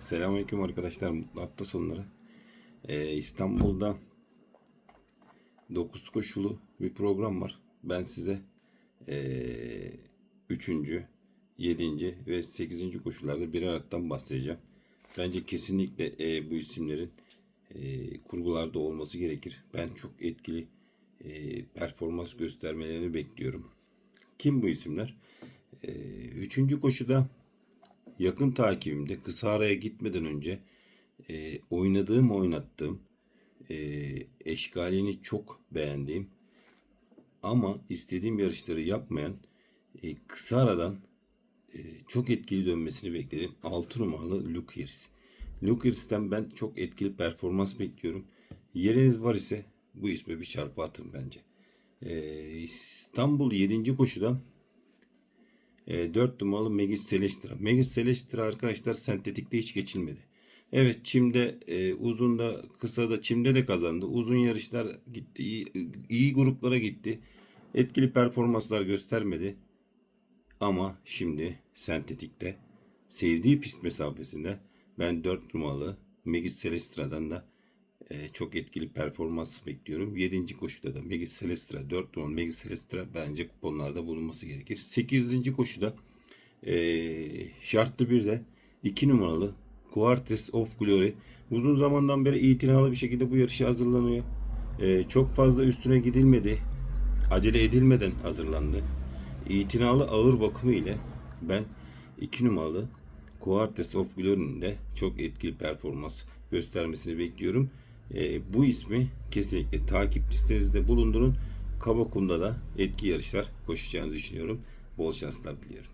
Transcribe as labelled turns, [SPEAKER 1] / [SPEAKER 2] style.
[SPEAKER 1] Selamünaleyküm arkadaşlar. Mutlu hafta sonları. Ee, İstanbul'da 9 koşulu bir program var. Ben size ee, 3. 7. ve 8. koşullarda birer attan bahsedeceğim. Bence kesinlikle ee, bu isimlerin ee, kurgularda olması gerekir. Ben çok etkili ee, performans göstermelerini bekliyorum. Kim bu isimler? Ee, üçüncü koşuda yakın takibimde kısa araya gitmeden önce e, oynadığım oynattığım e, eşkalini çok beğendiğim ama istediğim yarışları yapmayan e, kısa e, çok etkili dönmesini bekledim. 6 numaralı. Luke Hirs'ten ben çok etkili performans bekliyorum. Yeriniz var ise bu isme bir çarpı atın bence. E, İstanbul 7. koşudan e, 4 numaralı Megis Celestra. Megis Celestra arkadaşlar sentetikte hiç geçilmedi. Evet çimde e, uzunda kısa da çimde de kazandı. Uzun yarışlar gitti. iyi, iyi gruplara gitti. Etkili performanslar göstermedi. Ama şimdi sentetikte sevdiği pist mesafesinde ben 4 numaralı Megis Celestra'dan da e, çok etkili performans bekliyorum. 7. koşuda da Megis Celestra 4 numaralı Megis Celestra bence kuponlarda bulunması gerekir. 8. koşuda e, şartlı bir de 2 numaralı Quartes of Glory uzun zamandan beri itinalı bir şekilde bu yarışa hazırlanıyor. E, çok fazla üstüne gidilmedi. Acele edilmeden hazırlandı. İtinalı ağır bakımı ile ben 2 numaralı Quartes of Glory'nin de çok etkili performans göstermesini bekliyorum. E, bu ismi kesinlikle takip listenizde bulundurun. Kabakum'da da etki yarışlar koşacağını düşünüyorum. Bol şanslar diliyorum.